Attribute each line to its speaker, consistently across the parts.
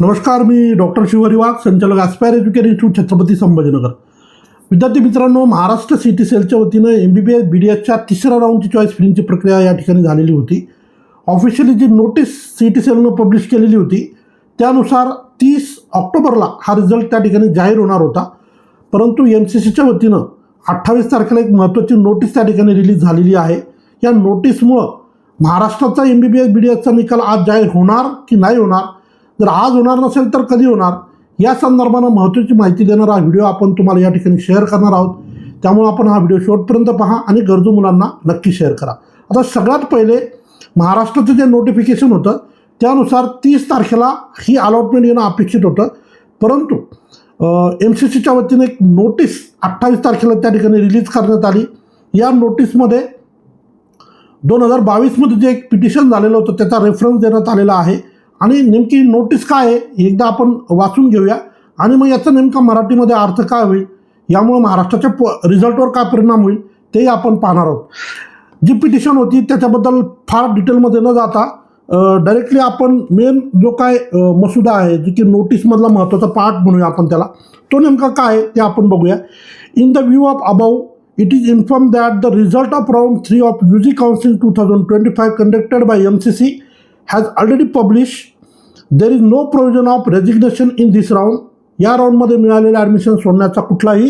Speaker 1: नमस्कार मी डॉक्टर शिवहरी वाघ संचालक aspire education institute Chhatrapati Sambhajinagar. विद्यार्थी मित्रांनो महाराष्ट्र सी टी सेलच्या वतीनं M B B S B D एसच्या तिसऱ्या राऊंडची चॉईस फिलिंगची प्रक्रिया या ठिकाणी झालेली होती. ऑफिशियली जी नोटीस सी टी सेलनं पब्लिश केलेली होती त्यानुसार तीस ऑक्टोबरला हा रिझल्ट त्या ठिकाणी जाहीर होणार होता. परंतु एम सी सीच्या वतीनं अठ्ठावीस तारखेला एक महत्त्वाची नोटीस त्या ठिकाणी रिलीज झालेली आहे. या नोटीसमुळं महाराष्ट्राचा M B B S B D एसचा निकाल आज जाहीर होणार की नाही होणार जर आज होणार नसेल तर कधी होणार? या संदर्भानं महत्त्वाची माहिती देणारा हा व्हिडिओ आपण तुम्हाला या ठिकाणी शेअर करणार आहोत. त्यामुळे आपण हा व्हिडिओ शेवटपर्यंत पहा आणि गरजू मुलांना नक्की शेअर करा. आता सगळ्यात पहिले महाराष्ट्राचं जे नोटिफिकेशन होतं त्यानुसार तीस तारखेला ही अलॉटमेंट येणं अपेक्षित होतं. परंतु एम सी सीच्या वतीने एक नोटीस अठ्ठावीस तारखेला त्या ठिकाणी रिलीज करण्यात आली. या नोटीसमध्ये दोन हजार बावीसमध्ये जे एक पिटिशन झालेलं होतं त्याचा रेफरन्स देण्यात आलेला आहे. आणि नेमकी नोटीस काय आहे एकदा आपण वाचून घेऊया. आणि मग याचा नेमका मराठीमध्ये अर्थ काय होईल यामुळे महाराष्ट्राच्या प रिझल्टवर काय परिणाम होईल तेही आपण पाहणार आहोत. जी पिटिशन होती त्याच्याबद्दल फार डिटेलमध्ये न जाता डायरेक्टली आपण मेन जो काय मसुदा आहे जो की नोटीसमधला महत्त्वाचा पार्ट म्हणूया आपण त्याला तो नेमका काय आहे ते आपण बघूया. In the view of above it is inform that the result of round three of music council two thousand twenty five conducted by M C C has already publish there is no provision of resignation in this round या राऊंडमध्ये मिळालेल्या admission सोडण्याचा कुठलाही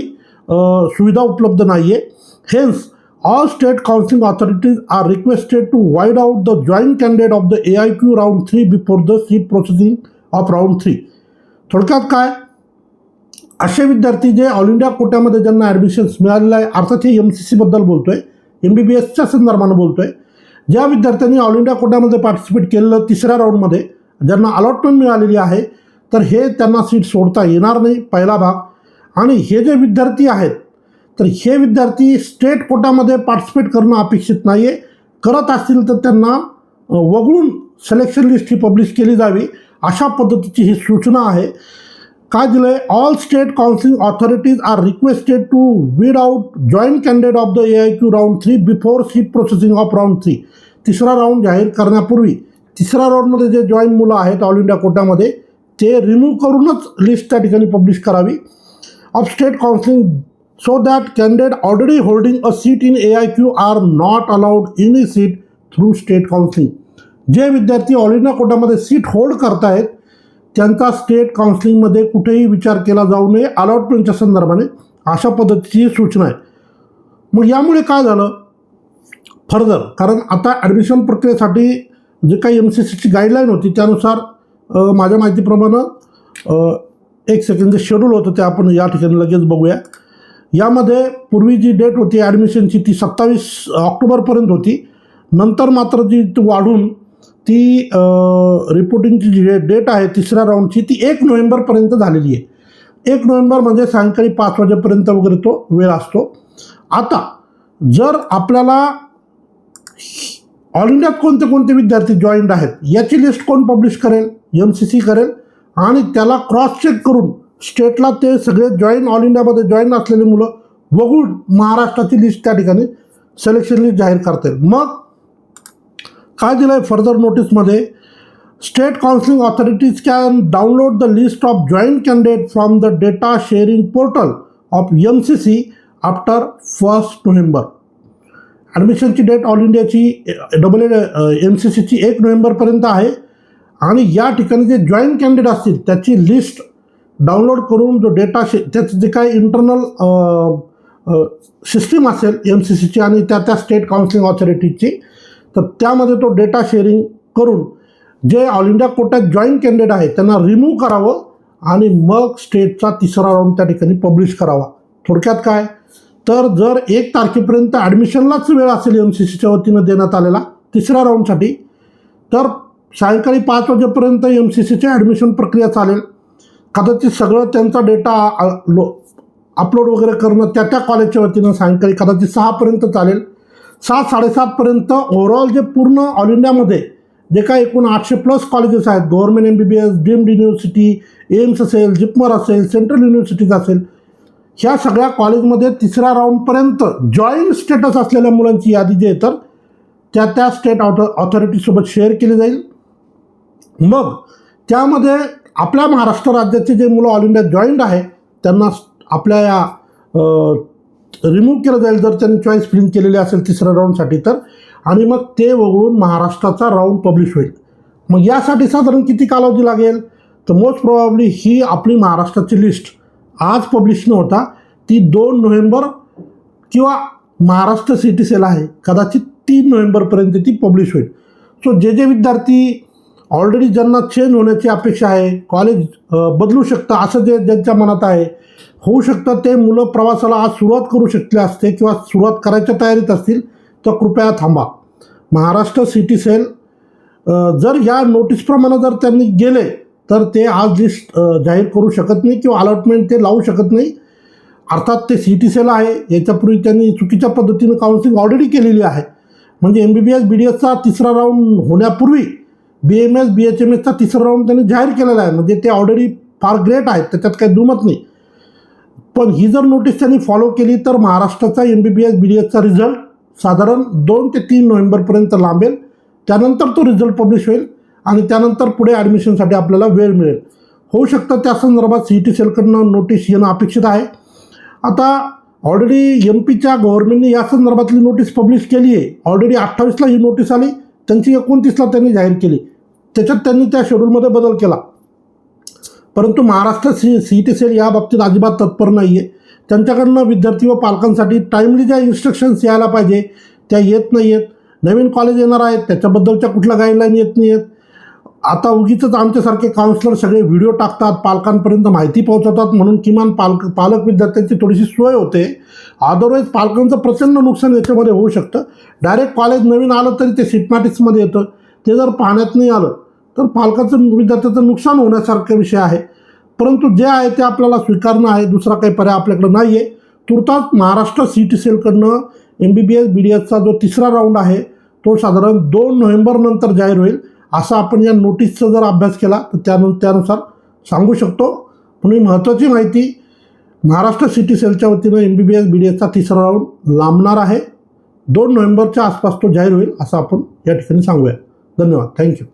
Speaker 1: सुविधा उपलब्ध नाही आहे hence all state counselling authorities are requested to weed out the joint candidate of the A I Q round three before the seat processing of round three थोडक्यात काय? असे विद्यार्थी जे ऑल इंडिया कोट्यामध्ये ज्यांना ॲडमिशन्स मिळालेलं आहे अर्थात हे एम सी सीबद्दल बोलतो आहे एम बी बी एसच्या संदर्भानं बोलतो आहे ज्या विद्यार्थ्यांनी ऑल इंडिया कोट्यामध्ये पार्टिसिपेट केलेलं तिसऱ्या राऊंडमध्ये ज्यांना अलॉटमेंट मिळालेली आहे तर हे त्यांना सीट सोडता येणार नाही पहिला भाग. आणि हे जे विद्यार्थी आहेत तर हे विद्यार्थी स्टेट कोटामध्ये पार्टिसिपेट करणं अपेक्षित नाही आहे करत असतील तर त्यांना वगळून सिलेक्शन लिस्ट ही पब्लिश केली जावी अशा पद्धतीची ही सूचना आहे. State counselling authorities are requested to weed out joint candidate of the A I Q round three before seat processing of round three तिसरा राऊंड जाहीर करण्यापूर्वी तिसऱ्या राऊंडमध्ये जे जॉईन मुलं आहेत ऑल इंडिया कोट्यामध्ये, ते रिमूव्ह करूनच लिस्ट त्या ठिकाणी पब्लिश करावी. Of state counselling so that candidate already holding a seat in A I Q are not allowed in seat through state counselling जे विद्यार्थी ऑल इंडिया कोट्यामध्ये सीट होल्ड करतायत त्यांचा स्टेट काउन्सिलिंगमध्ये कुठेही विचार केला जाऊ नये अलॉटमेंटच्या संदर्भाने अशा पद्धतीची सूचना आहे. मग यामुळे काय झालं? फर्दर कारण आता ॲडमिशन प्रक्रियेसाठी जे काही एम सी सीची गाईडलाईन होती त्यानुसार माझ्या माहितीप्रमाणे एक सेकंड जे शेड्यूल होतं ते आपण या ठिकाणी लगेच बघूया. यामध्ये पूर्वी जी डेट होती ॲडमिशनची ती सत्तावीस ऑक्टोबरपर्यंत होती. नंतर मात्र जी वाढून ती रिपोर्टिंगची जी डेट आहे तिसऱ्या राऊंडची ती एक नोव्हेंबरपर्यंत झालेली आहे. एक नोव्हेंबर म्हणजे सायंकाळी पाच वाजेपर्यंत वगैरे तो वेळ असतो. आता जर आपल्याला ऑल इंडियात कोणते कोणते विद्यार्थी जॉईंट आहेत याची लिस्ट कोण पब्लिश करेल? एम सी सी करेल. आणि त्याला क्रॉस चेक करून स्टेटला ते सगळे जॉईन ऑल इंडियामध्ये जॉईन असलेली मुलं वगळून महाराष्ट्राची लिस्ट त्या ठिकाणी सिलेक्शन लिस्ट जाहीर करता येईल. मग काय दिलं आहे further नोटीसमध्ये state counselling authorities can download the list of joint candidate from the data sharing portal of M C C after first November ॲडमिशनची डेट ऑल इंडियाची डबल एम सी सीची एक नोव्हेंबरपर्यंत आहे. आणि या ठिकाणी जे जॉईंट कॅन्डिडेट असतील त्याची लिस्ट डाउनलोड करून जो डेटा शे त्याचं जे काही इंटरनल सिस्टीम असेल एम सी सीची आणि त्या त्या स्टेट काउन्सिलिंग ऑथॉरिटीजची तर त्यामध्ये तो डेटा शेअरिंग करून जे ऑल इंडिया कोट्यात जॉईंट कॅन्डिडेट आहे त्यांना रिमूव्ह करावं आणि मग स्टेटचा तिसरा राऊंड त्या ठिकाणी पब्लिश करावा. थोडक्यात काय? तर जर एक तारखेपर्यंत ॲडमिशनलाच वेळ असेल एम सी सीच्या वतीनं देण्यात आलेला तिसऱ्या राऊंडसाठी तर सायंकाळी पाच वाजेपर्यंत एम सी सीची ॲडमिशन प्रक्रिया चालेल. कदाचित सगळं त्यांचा डेटा लो अपलोड वगैरे करणं त्या त्या कॉलेजच्या वतीनं सायंकाळी कदाचित सहापर्यंत चालेल. सात साडेसातपर्यंत ओव्हरऑल जे पूर्ण ऑल इंडियामध्ये जे काही एकूण आठशे प्लस कॉलेजेस आहेत government M B B S deemed university AIIMS असेल जिपमर असेल सेंट्रल युनिव्हर्सिटीज असेल ह्या सगळ्या कॉलेजमध्ये तिसऱ्या राऊंडपर्यंत जॉईंट स्टेटस असलेल्या मुलांची यादी जी आहे तर त्या त्या स्टेट ऑथॉ ऑथॉरिटीसोबत शेअर केली जाईल. मग त्यामध्ये आपल्या महाराष्ट्र राज्याचे जे मुलं ऑल इंडिया जॉईंट आहे त्यांना आपल्या या रिमूव्ह केलं जाईल जर त्यांनी चॉईस फिलिंग केलेली असेल तिसऱ्या राऊंडसाठी तर. आणि मग ते वगळून महाराष्ट्राचा राऊंड पब्लिश होईल. मग यासाठी साधारण किती कालावधी लागेल? तर मोस्ट प्रॉब्ली ही आपली महाराष्ट्राची लिस्ट आज पब्लिश न होता ती दोन नोव्हेंबर किंवा महाराष्ट्र सिटी सेल आहे कदाचित तीन नोव्हेंबरपर्यंत ती पब्लिश होईल. सो जे जे विद्यार्थी ऑलरेडी ज्यांना चेंज होण्याची अपेक्षा आहे कॉलेज बदलू शकतं असं जे ज्यांच्या मनात आहे होऊ शकतं ते मुलं प्रवासाला आज सुरुवात करू शकले असते किंवा सुरुवात करायच्या तयारीत असतील तर कृपया थांबा. महाराष्ट्र सिटी सेल जर या नोटीसप्रमाणे जर त्यांनी गेले तर ते आज लिस्ट जाहीर करू शकत नाही किंवा अलॉटमेंट ते लावू शकत नाही. अर्थात ते सी टी सेल आहे याच्यापूर्वी त्यांनी चुकीच्या पद्धतीनं काउन्सिलिंग ऑलरेडी केलेली आहे. म्हणजे M B B S B D एसचा तिसरा राऊंड होण्यापूर्वी B M S B H M एसचा तिसरा राऊंड त्यांनी जाहीर केलेला आहे. म्हणजे ते ऑलरेडी फार ग्रेट आहेत. त्याच्यात काही दुमत नाही. पण ही जर नोटीस त्यांनी फॉलो केली तर महाराष्ट्राचा M B B S B D एसचा result साधारण दोन ते तीन नोव्हेंबरपर्यंत लांबेल. त्यानंतर तो रिझल्ट पब्लिश होईल आणि त्यानंतर पुढे ॲडमिशनसाठी आपल्याला वेळ मिळेल. होऊ शकतं त्या संदर्भात सी टी सेलकडनं नोटीस येणं अपेक्षित आहे. आता ऑलरेडी एम पीच्या गव्हर्नमेंटने या संदर्भातली नोटीस पब्लिश केली आहे ऑलरेडी अठ्ठावीसला ही नोटीस आली. त्यांची एकोणतीसला त्यांनी जाहीर केली. त्याच्यात त्यांनी त्या शेड्यूलमध्ये बदल केला. परंतु Maharashtra C C T cell या बाबतीत अजिबात तत्पर नाही आहे त्यांच्याकडनं विद्यार्थी व पालकांसाठी टाईमली ज्या इन्स्ट्रक्शन्स यायला पाहिजे त्या येत नाही आहेत नवीन कॉलेज येणार आहेत त्याच्याबद्दलच्या कुठल्या गाईडलाईन येत नाही आहेत आता उगीच आमच्यासारखे काउन्सिलर सगळे व्हिडिओ टाकतात पालकांपर्यंत माहिती पोहोचवतात म्हणून किमान पालक पालक विद्यार्थ्यांची थोडीशी सोय होते. अदरवाईज पालकांचं प्रचंड नुकसान याच्यामध्ये होऊ शकतं. डायरेक्ट कॉलेज नवीन आलं तरी ते सिटमॅटिक्समध्ये येतं. ते जर पाहण्यात नाही आलं तर पालकाचं विद्यार्थ्याचं नुकसान होण्यासारखा विषय आहे. परंतु जे आहे ते आपल्याला स्वीकारणं आहे दुसरा काही पर्याय आपल्याकडं नाही आहे तुर्तास Maharashtra C T सेलकडनं M B B S B D एसचा जो तिसरा राऊंड आहे तो साधारण दोन नोव्हेंबरनंतर जाहीर होईल. असा आपण या नोटीसचा जर अभ्यास केला तर त्यानु त्यानुसार सांगू शकतो. पण महत्त्वाची माहिती महाराष्ट्र सिटी सेलच्या वतीनं M B B S B D एसचा तिसरा राऊंड लांबणार आहे. दोन नोव्हेंबरच्या आसपास तो जाहीर होईल असं आपण या ठिकाणी सांगूया. धन्यवाद. थँक्यू